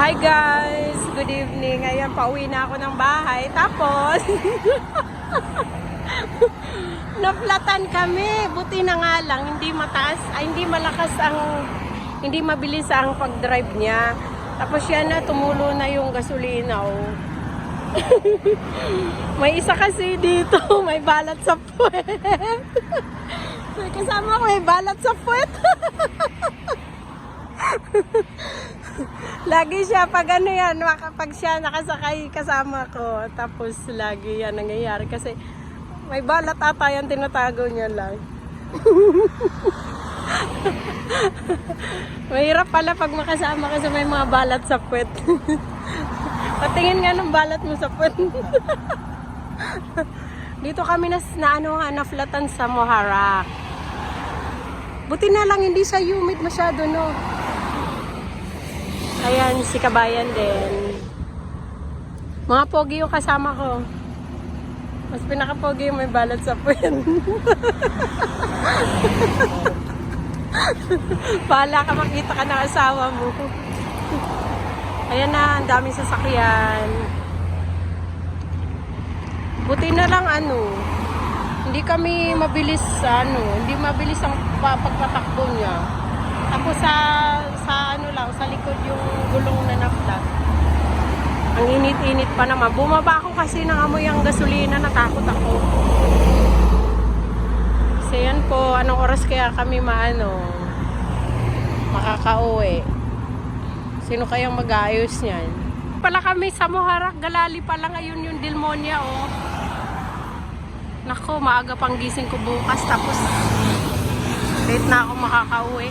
Hi guys! Good evening. Ayan, pauwi na ako ng bahay. Tapos, naplatan kami. Buti na nga lang, hindi mataas, ay hindi malakas ang, hindi mabilis ang pag-drive niya. Tapos yan na, tumulo na yung gasolina. Oh. may isa kasi dito, may balat sa puwet. may kasama ko, may balat sa puwet. Lagi siya, pag ano yan, pag siya nakasakay kasama ko, tapos lagi yan nangyayari kasi may balat ata yan, tinatago niya lang. Mahirap pala pag makasama kasi may mga balat sa puwet. Patingin nga ng balat mo sa puwet. Dito kami na, na ano, naflatan sa Moharak. Buti na lang hindi siya humid masyado, no? Ayan, si Kabayan din. Mga pogi yung kasama ko. Mas pinaka-pogi yung may balat sa puwet. Pahala ka makita ka ng asawa mo. Ayan na, ang daming sasakyan. Buti na lang ano, hindi kami mabilis ano, hindi mabilis ang pa- pagpatakbo niya. Tapos sa sa ano lang, sa likod yung gulong na naflat. Ang init-init pa naman. Bumaba ako kasi ng amoy ang gasolina, natakot ako. Kasi yan po, anong oras kaya kami maano, makakauwi. Sino kayang mag-aayos niyan? Pala kami sa Moharak, Galali pala ngayon yung Dilmonia, oh. Nako, maaga pang gising ko bukas, tapos late na ako makakauwi.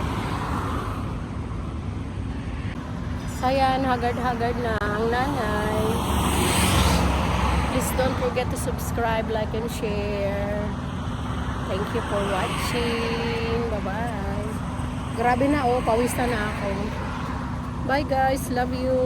So yan, hagard-hagard na ang nanay. Please don't forget to subscribe, like, and share. Thank you for watching. Bye-bye. Grabe na oh, pawis na na ako. Bye guys, love you.